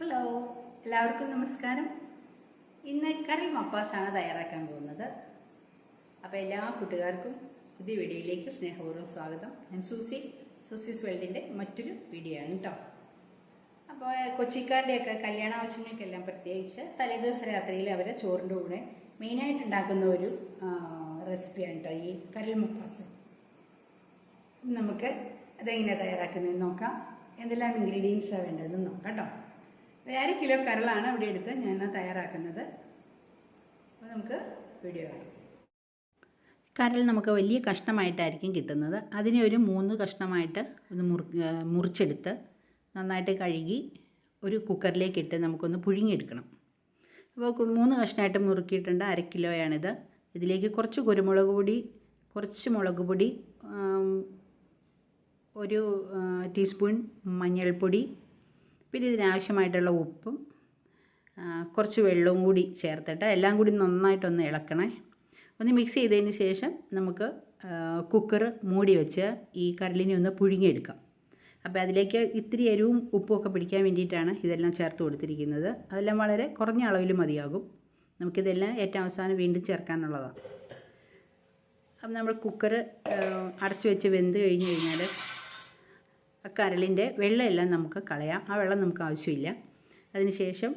Hello എല്ലാവർക്കും നമസ്കാരം. ഇന്ന് കറി മപ്പാസാണ് തയ്യാറാക്കാൻ പോകുന്നത്. അപ്പോൾ എല്ലാ കൂട്ടുകാർക്കും പുതിയ വീഡിയോയിലേക്ക് സ്നേഹപൂർവം സ്വാഗതം. ഞാൻ സൂസി സൂസീസ് വേൾഡിന്റെ മറ്റൊരു വീഡിയോ ആണ് കേട്ടോ അപ്പോൾ കൊച്ചിക്കാരുടെയൊക്കെ കല്യാണ ആവശ്യങ്ങൾക്കെല്ലാം പ്രത്യേകിച്ച് തലേദിവസ രാത്രിയിൽ അവരെ ചോറിന്റെ കൂടെ മെയിനായിട്ട് ഉണ്ടാക്കുന്ന ഒരു റെസിപ്പിയാണ് കേട്ടോ ഈ കരൽ മപ്പാസ്. നമുക്ക് അതെങ്ങനെ തയ്യാറാക്കുന്നതെന്ന് നോക്കാം. എന്തെല്ലാം ഇൻഗ്രീഡിയൻസാണ് വേണ്ടതെന്ന് നോക്കാം കേട്ടോ ഒരു അര കിലോ കരളാണ് ഇവിടെ എടുത്ത് ഞാൻ തയ്യാറാക്കുന്നത്. അപ്പോൾ നമുക്ക് വീഡിയോ കരൾ നമുക്ക് വലിയ കഷ്ണമായിട്ടായിരിക്കും കിട്ടുന്നത്. അതിനെ ഒരു മൂന്ന് കഷ്ണമായിട്ട് ഒന്ന് മുറി മുറിച്ചെടുത്ത് നന്നായിട്ട് കഴുകി ഒരു കുക്കറിലേക്ക് ഇട്ട് നമുക്കൊന്ന് പുഴുങ്ങിയെടുക്കണം. അപ്പോൾ മൂന്ന് കഷ്ണമായിട്ട് മുറുക്കിയിട്ടുണ്ട്. അര കിലോയാണിത്. ഇതിലേക്ക് കുറച്ച് കുരുമുളക് പൊടി കുറച്ച് മുളക് പൊടി ഒരു ടീസ്പൂൺ മഞ്ഞൾപ്പൊടി പിന്നെ ഇതിനാവശ്യമായിട്ടുള്ള ഉപ്പും കുറച്ച് വെള്ളവും കൂടി ചേർത്തിട്ട് എല്ലാം കൂടി നന്നായിട്ടൊന്ന് ഇളക്കണേ. ഒന്ന് മിക്സ് ചെയ്തതിന് ശേഷം നമുക്ക് കുക്കർ മൂടി വെച്ച് ഈ കരളിനെ ഒന്ന് പുഴുങ്ങിയെടുക്കാം. അപ്പോൾ അതിലേക്ക് ഇത്തിരി എരിവും ഉപ്പും ഒക്കെ പിടിക്കാൻ വേണ്ടിയിട്ടാണ് ഇതെല്ലാം ചേർത്ത് കൊടുത്തിരിക്കുന്നത്. അതെല്ലാം വളരെ കുറഞ്ഞ അളവിൽ മതിയാകും. നമുക്കിതെല്ലാം ഏറ്റവും അവസാനം വീണ്ടും ചേർക്കാനുള്ളതാണ്. അപ്പം നമ്മൾ കുക്കർ അടച്ചു വെച്ച് വെന്ത് കഴിഞ്ഞ് കഴിഞ്ഞാൽ കരളിന്റെ വെള്ളമെല്ലാം നമുക്ക് കളയാം. ആ വെള്ളം നമുക്ക് ആവശ്യമില്ല. അതിനുശേഷം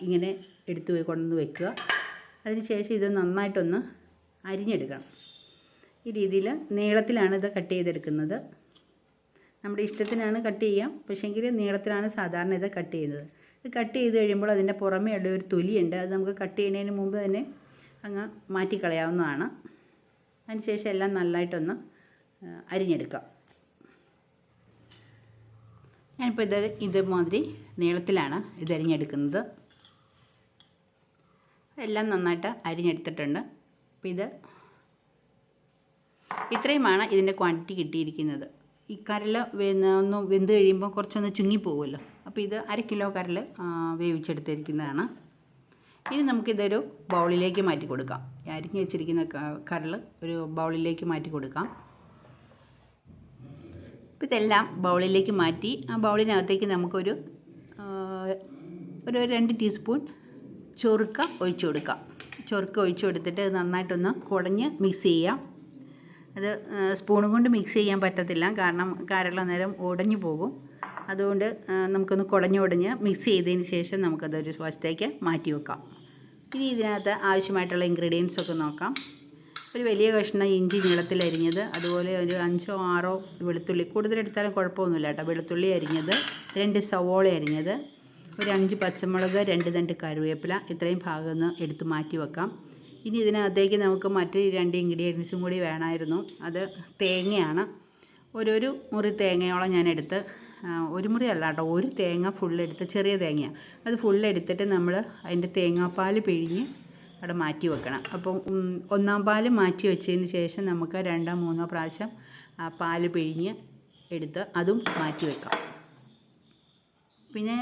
ഇങ്ങനെ എടുത്ത് കൊണ്ടുവന്ന് വെക്കുക. അതിനുശേഷം ഇത് നന്നായിട്ടൊന്ന് അരിഞ്ഞെടുക്കണം. ഈ രീതിയിൽ നീളത്തിലാണ് ഇത് കട്ട് ചെയ്തെടുക്കുന്നത്. നമ്മുടെ ഇഷ്ടത്തിനാണ് കട്ട് ചെയ്യാം. പക്ഷേങ്കിൽ നീളത്തിലാണ് സാധാരണ ഇത് കട്ട് ചെയ്യുന്നത്. ഇത് കട്ട് ചെയ്ത് കഴിയുമ്പോൾ അതിന്റെ പുറമേ ഉള്ള ഒരു തൊലിയുണ്ട്. അത് നമുക്ക് കട്ട് ചെയ്യുന്നതിന് മുമ്പ് തന്നെ അങ്ങ് മാറ്റിക്കളയാവുന്നതാണ്. അതിനുശേഷം എല്ലാം നന്നായിട്ടൊന്ന് അരിഞ്ഞെടുക്കാം. ഞാനിപ്പോൾ ഇത് ഇതുമാതിരി നീളത്തിലാണ് ഇത് അരിഞ്ഞെടുക്കുന്നത്. എല്ലാം നന്നായിട്ട് അരിഞ്ഞെടുത്തിട്ടുണ്ട്. അപ്പോൾ ഇത് ഇത്രയുമാണ് ഇതിന്റെ ക്വാണ്ടിറ്റി കിട്ടിയിരിക്കുന്നത്. ഈ കരൽ ഒന്ന് വെന്ത് കഴിയുമ്പോൾ കുറച്ചൊന്ന് ചുങ്ങിപ്പോകുമല്ലോ. അപ്പോൾ ഇത് അര കിലോ കരൽ വേവിച്ചെടുത്തിരിക്കുന്നതാണ്. ഇനി നമുക്കിതൊരു ബൗളിലേക്ക് മാറ്റി കൊടുക്കാം അരിഞ്ഞ് വെച്ചിരിക്കുന്ന കരൾ ഒരു ബൗളിലേക്ക് മാറ്റി കൊടുക്കാം അപ്പോൾ ഇതെല്ലാം ബൗളിലേക്ക് മാറ്റി ആ ബൗളിനകത്തേക്ക് നമുക്കൊരു ഒരു രണ്ട് ടീസ്പൂൺ ചൊറുക്ക ഒഴിച്ചു കൊടുക്കാം. ചൊറുക്ക ഒഴിച്ചു കൊടുത്തിട്ട് നന്നായിട്ടൊന്ന് കുടഞ്ഞ് മിക്സ് ചെയ്യാം. അത് സ്പൂൺ കൊണ്ട് മിക്സ് ചെയ്യാൻ പറ്റത്തില്ല കാരണം കരൾ നേരം ഉടഞ്ഞു പോകും. അതുകൊണ്ട് നമുക്കൊന്ന് കുടഞ്ഞു കുടഞ്ഞ് മിക്സ് ചെയ്തതിന് ശേഷം നമുക്കതൊരു വശത്തേക്ക് മാറ്റി വെക്കാം. ഇനി ഇതിനകത്ത് ആവശ്യമായിട്ടുള്ള ഇൻഗ്രീഡിയൻസ് ഒക്കെ നോക്കാം. ഒരു വലിയ കഷ്ണം ഇഞ്ചി നീളത്തിൽ അരിഞ്ഞത്. അതുപോലെ ഒരു അഞ്ചോ ആറോ വെളുത്തുള്ളി കൂടുതലെടുത്താലും കുഴപ്പമൊന്നുമില്ല കേട്ടോ. വെളുത്തുള്ളി അരിഞ്ഞത് രണ്ട് സവോള അരിഞ്ഞത് ഒരു അഞ്ച് പച്ചമുളക് രണ്ട് തണ്ട് കറിവേപ്പില ഇത്രയും ഭാഗം ഒന്ന് എടുത്ത് മാറ്റി വെക്കാം. ഇനി ഇതിനകത്തേക്ക് നമുക്ക് മറ്റ് രണ്ട് ഇൻഗ്രീഡിയൻസും കൂടി വേണമായിരുന്നു. അത് തേങ്ങയാണ്. ഓരോരു മുറി തേങ്ങയോളം ഞാൻ എടുത്ത് ഒരു മുറി അല്ല കേട്ടോ ഒരു തേങ്ങ ഫുള്ളെടുത്ത് ചെറിയ തേങ്ങയാണ്. അത് ഫുള്ളെടുത്തിട്ട് നമ്മൾ അതിന്റെ തേങ്ങാപ്പാൽ പിഴിഞ്ഞ് അവിടെ മാറ്റി വെക്കണം. അപ്പം ഒന്നാം പാൽ മാറ്റി വെച്ചതിന് ശേഷം നമുക്ക് രണ്ടോ മൂന്നോ പ്രാവശ്യം ആ പാൽ പിഴിഞ്ഞ് എടുത്ത് അതും മാറ്റി വെക്കാം. പിന്നെ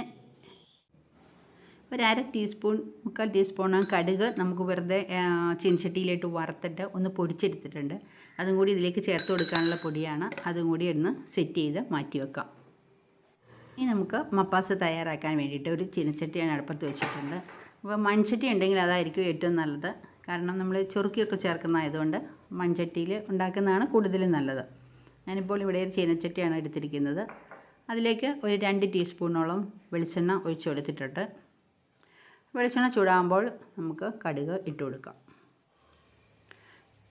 ഒരു അര ടീസ്പൂൺ മുക്കാൽ ടീസ്പൂൺ കടുക് നമുക്ക് വെറുതെ ആ, ചീനച്ചട്ടിയിലിട്ട് വറുത്തിട്ട് ഒന്ന് പൊടിച്ചെടുത്തിട്ടുണ്ട്. അതും കൂടി ഇതിലേക്ക് ചേർത്ത് കൊടുക്കാനുള്ള പൊടിയാണ്. അതും കൂടി ഒന്ന് സെറ്റ് ചെയ്ത് മാറ്റി വെക്കാം. ഇനി നമുക്ക് മപ്പാസ് തയ്യാറാക്കാൻ വേണ്ടിയിട്ട് ഒരു ചീനച്ചട്ടി ഞാൻ അടുപ്പത്ത് വെച്ചിട്ടുണ്ട്. അപ്പോൾ മൺചട്ടി ഉണ്ടെങ്കിൽ അതായിരിക്കും ഏറ്റവും നല്ലത്. കാരണം നമ്മൾ ചൊറുക്കിയൊക്കെ ചേർക്കുന്നതായതുകൊണ്ട് മൺചട്ടിയിൽ ഉണ്ടാക്കുന്നതാണ് കൂടുതലും നല്ലത്. ഞാനിപ്പോൾ ഇവിടെ ഒരു ചീനച്ചട്ടിയാണ് എടുത്തിരിക്കുന്നത്. അതിലേക്ക് ഒരു രണ്ട് ടീസ്പൂണോളം വെളിച്ചെണ്ണ ഒഴിച്ചു കൊടുത്തിട്ടുണ്ട്. വെളിച്ചെണ്ണ ചൂടാകുമ്പോൾ നമുക്ക് കടുക് ഇട്ട് കൊടുക്കാം.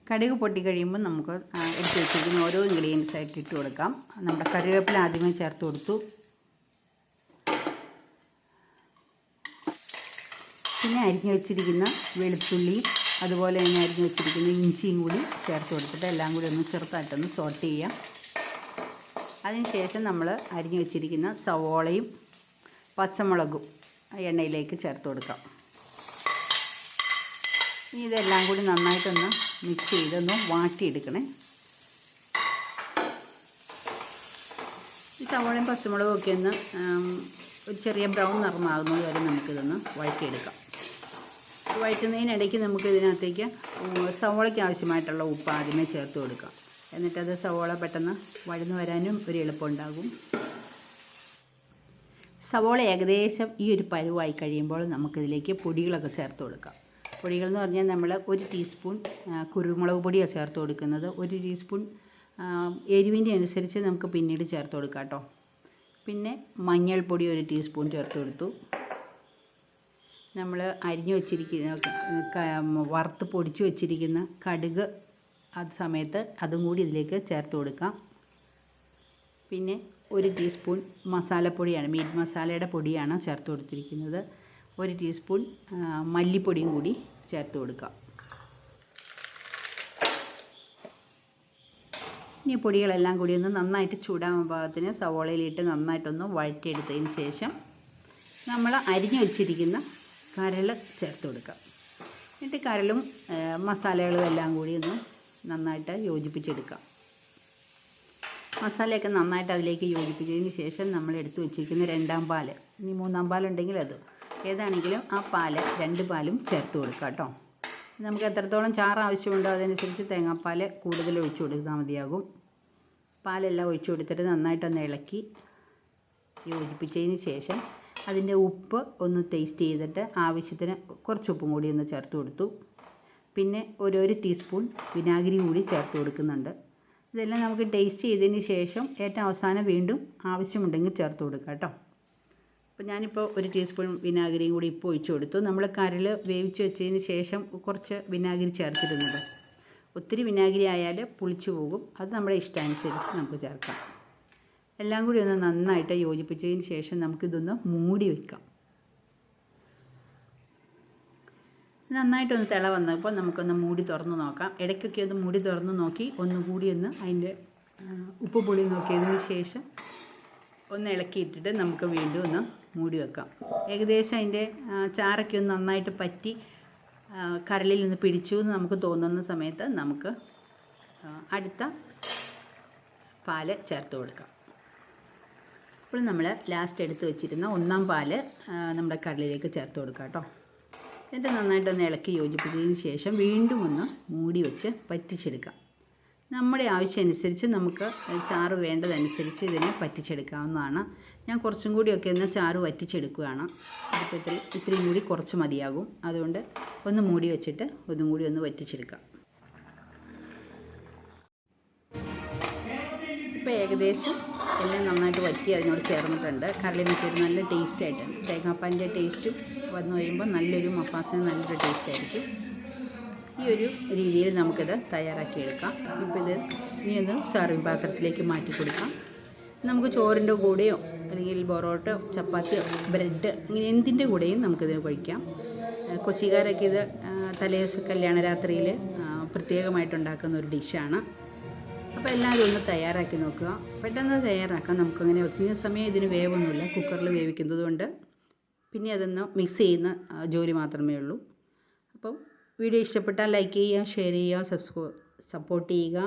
കടുക് പൊട്ടിക്കഴിയുമ്പോൾ നമുക്ക് എടുത്ത് വെച്ചിരിക്കുന്ന ഓരോ ഇൻഗ്രീഡിയൻസ് ആയിട്ട് ഇട്ട് കൊടുക്കാം. നമ്മുടെ കറിവേപ്പില ആദ്യമേ ചേർത്ത് കൊടുത്തു. പിന്നെ അരിഞ്ഞു വെച്ചിരിക്കുന്ന വെളുത്തുള്ളി അതുപോലെ തന്നെ അരിഞ്ഞു വെച്ചിരിക്കുന്ന ഇഞ്ചിയും കൂടി ചേർത്ത് കൊടുത്തിട്ട് എല്ലാം കൂടി ഒന്ന് ചെറുതായിട്ടൊന്ന് സോട്ട് ചെയ്യാം. അതിനുശേഷം നമ്മൾ അരിഞ്ഞു വെച്ചിരിക്കുന്ന സവോളയും പച്ചമുളകും എണ്ണയിലേക്ക് ചേർത്ത് കൊടുക്കാം. ഇനി ഇതെല്ലാം കൂടി നന്നായിട്ടൊന്ന് മിക്സ് ചെയ്തൊന്ന് വാട്ടിയെടുക്കണേ. ഈ സവോളയും പച്ചമുളകും ഒക്കെ ഒന്ന് ഒരു ചെറിയ ബ്രൗൺ നിറമാകുന്നത് വരെ നമുക്കിതൊന്ന് വഴറ്റിയെടുക്കാം. വഴറ്റുന്നതിനിടയ്ക്ക് നമുക്ക് ഇതിനകത്തേക്ക് സവോളയ്ക്ക് ആവശ്യമായിട്ടുള്ള ഉപ്പ് ആദ്യമേ ചേർത്ത് കൊടുക്കാം എന്നിട്ടത് സവോള പെട്ടെന്ന് വഴന്നു വരാനും ഒരു എളുപ്പമുണ്ടാകും. സവോള ഏകദേശം ഈ ഒരു പരുവായി കഴിയുമ്പോൾ നമുക്കിതിലേക്ക് പൊടികളൊക്കെ ചേർത്ത് കൊടുക്കാം. പൊടികൾ എന്ന് പറഞ്ഞാൽ നമ്മൾ ഒരു ടീസ്പൂൺ കുരുമുളക് പൊടിയാണ് ചേർത്ത് കൊടുക്കുന്നത്. ഒരു ടീസ്പൂൺ എരിവിന്റെ അനുസരിച്ച് നമുക്ക് പിന്നീട് ചേർത്ത് കൊടുക്കാം കേട്ടോ. പിന്നെ മഞ്ഞൾപ്പൊടി ഒരു ടീസ്പൂൺ ചേർത്ത് കൊടുത്തു. നമ്മൾ അരിഞ്ഞു വച്ചിരിക്കുന്ന വറുത്ത് പൊടിച്ച് വെച്ചിരിക്കുന്ന കടുക് അത് സമയത്ത് അതും കൂടി ഇതിലേക്ക് ചേർത്ത് കൊടുക്കാം. പിന്നെ ഒരു ടീസ്പൂൺ മസാലപ്പൊടിയാണ് മീറ്റ് മസാലയുടെ പൊടിയാണ് ചേർത്ത് കൊടുത്തിരിക്കുന്നത്. ഒരു ടീസ്പൂൺ മല്ലിപ്പൊടിയും കൂടി ചേർത്ത് കൊടുക്കാം. ഇനി പൊടികളെല്ലാം കൂടി ഒന്ന് നന്നായിട്ട് ചൂടാൻ പാകത്തിന് സവോളയിലിട്ട് നന്നായിട്ടൊന്ന് വഴറ്റിയെടുത്തതിന് ശേഷം നമ്മൾ അരിഞ്ഞു വെച്ചിരിക്കുന്ന കരൾ ചേർത്ത് കൊടുക്കാം. എന്നിട്ട് കരളും മസാലകളും എല്ലാം കൂടി ഒന്ന് നന്നായിട്ട് യോജിപ്പിച്ചെടുക്കാം. മസാലയൊക്കെ നന്നായിട്ട് അതിലേക്ക് യോജിപ്പിച്ചതിന് ശേഷം നമ്മൾ എടുത്തു വെച്ചിരിക്കുന്ന രണ്ടാം പാൽ. ഇനി മൂന്നാം പാലുണ്ടെങ്കിൽ അത്. ഏതാണെങ്കിലും ആ പാൽ രണ്ട് പാലും ചേർത്ത് കൊടുക്കാം കേട്ടോ. നമുക്ക് എത്രത്തോളം ചാറ് ആവശ്യമുണ്ടോ അതനുസരിച്ച് തേങ്ങാപ്പാൽ കൂടുതൽ ഒഴിച്ചു കൊടുത്താൽ മതിയാകും. പാലെല്ലാം ഒഴിച്ചു കൊടുത്തിട്ട് നന്നായിട്ടൊന്ന് ഇളക്കി യോജിപ്പിച്ചതിന് ശേഷം അതിന്റെ ഉപ്പ് ഒന്ന് ടേസ്റ്റ് ചെയ്തിട്ട് ആവശ്യത്തിന് കുറച്ച് ഉപ്പും കൂടി ഒന്ന് ചേർത്ത് കൊടുത്തു. പിന്നെ ഒരു ഒരു ടീസ്പൂൺ വിനാഗിരി കൂടി ചേർത്ത് കൊടുക്കുന്നുണ്ട്. ഇതെല്ലാം നമുക്ക് ടേസ്റ്റ് ചെയ്തതിന് ശേഷം ഏറ്റവും അവസാനം വീണ്ടും ആവശ്യമുണ്ടെങ്കിൽ ചേർത്ത് കൊടുക്കാം കേട്ടോ. അപ്പോൾ ഞാനിപ്പോൾ ഒരു ടീസ്പൂൺ വിനാഗിരിയും കൂടി ഇപ്പോൾ ഒഴിച്ചു കൊടുത്തു. നമ്മൾ കരൽ വേവിച്ച് വെച്ചതിന് ശേഷം കുറച്ച് വിനാഗിരി ചേർത്തിരുന്നത് ഒത്തിരി വിനാഗിരി ആയാൽ പുളിച്ചു പോകും. അത് നമ്മുടെ ഇഷ്ടാനുസരിച്ച് നമുക്ക് ചേർക്കാം. എല്ലാം കൂടി ഒന്ന് നന്നായിട്ട് യോജിപ്പിച്ചതിന് ശേഷം നമുക്കിതൊന്ന് മൂടി വയ്ക്കാം നന്നായിട്ടൊന്ന് തിള വന്നപ്പോൾ നമുക്കൊന്ന് മൂടി തുറന്ന് നോക്കാം. ഇടയ്ക്കൊക്കെ ഒന്ന് മൂടി തുറന്ന് നോക്കി ഒന്നുകൂടി ഒന്ന് അതിന്റെ ഉപ്പ് പുളി നോക്കിയതിന് ശേഷം ഒന്ന് ഇളക്കിയിട്ടിട്ട് നമുക്ക് വീണ്ടും ഒന്ന് മൂടി വെക്കാം. ഏകദേശം അതിന്റെ ചാറൊക്കെ ഒന്ന് നന്നായിട്ട് പറ്റി കരളിൽ നിന്ന് പിടിച്ചു എന്ന് നമുക്ക് തോന്നുന്ന സമയത്ത് നമുക്ക് അടുത്ത പാൽ ചേർത്ത് കൊടുക്കാം. ഇപ്പോൾ നമ്മൾ ലാസ്റ്റ് എടുത്ത് വെച്ചിരുന്ന ഒന്നാം പാൽ നമ്മുടെ കടലിലേക്ക് ചേർത്ത് കൊടുക്കാം കേട്ടോ. എന്നിട്ട് നന്നായിട്ടൊന്ന് ഇളക്കി യോജിപ്പിച്ചതിന് ശേഷം വീണ്ടും ഒന്ന് മൂടി വെച്ച് പറ്റിച്ചെടുക്കാം. നമ്മുടെ ആവശ്യമനുസരിച്ച് നമുക്ക് ചാറ് വേണ്ടതനുസരിച്ച് ഇതിനെ പറ്റിച്ചെടുക്കാവുന്നതാണ്. ഞാൻ കുറച്ചും കൂടിയൊക്കെ ഒന്ന് ചാറ് വറ്റിച്ചെടുക്കുകയാണ്. ഇതിപ്പോൾ ഇത്തിരി ഇത്രയും കൂടി കുറച്ച് മതിയാകും. അതുകൊണ്ട് ഒന്ന് മൂടി വെച്ചിട്ട് ഒന്നും കൂടി ഒന്ന് വറ്റിച്ചെടുക്കാം. ഇപ്പോൾ ഏകദേശം എല്ലാം നന്നായിട്ട് വറ്റി അതിനോട് ചേർന്നിട്ടുണ്ട്. കറി നിൽക്കൊരു നല്ല ടേസ്റ്റ് ആയിട്ടുണ്ട്. തേങ്ങാപ്പാന്റെ ടേസ്റ്റും വന്നു കഴിയുമ്പോൾ നല്ലൊരു മപ്പാസിന് നല്ലൊരു ടേസ്റ്റ് ആയിരിക്കും. ഈ ഒരു രീതിയിൽ നമുക്കിത് തയ്യാറാക്കിയെടുക്കാം ഇപ്പോൾ ഇത് ഇനി ഒന്ന് സർവിങ് പാത്രത്തിലേക്ക് മാറ്റി കൊടുക്കാം. നമുക്ക് ചോറിന്റെ കൂടെയോ അല്ലെങ്കിൽ ബൊറോട്ടോ ചപ്പാത്തിയോ ബ്രെഡ് അങ്ങനെ എന്തിന്റെ കൂടെയും നമുക്കിതിന് കഴിക്കാം. കൊച്ചിക്കാരൊക്കെ ഇത് തലേ തലേദിവസം കല്യാണ രാത്രിയിൽ പ്രത്യേകമായിട്ടുണ്ടാക്കുന്ന ഒരു ഡിഷാണ് അപ്പോൾ എല്ലാവരും ഒന്ന് തയ്യാറാക്കി നോക്കുക. പെട്ടെന്ന് തയ്യാറാക്കാം. നമുക്കങ്ങനെ ഒത്തിരി സമയം ഇതിന് വേവൊന്നുമില്ല. കുക്കറിൽ വേവിക്കുന്നത് കൊണ്ട് പിന്നെ അതൊന്ന് മിക്സ് ചെയ്യുന്ന ജോലി മാത്രമേ ഉള്ളൂ. അപ്പം വീഡിയോ ഇഷ്ടപ്പെട്ടാൽ ലൈക്ക് ചെയ്യുക ഷെയർ ചെയ്യുക സബ്സ്ക്രൈ സപ്പോർട്ട് ചെയ്യുക.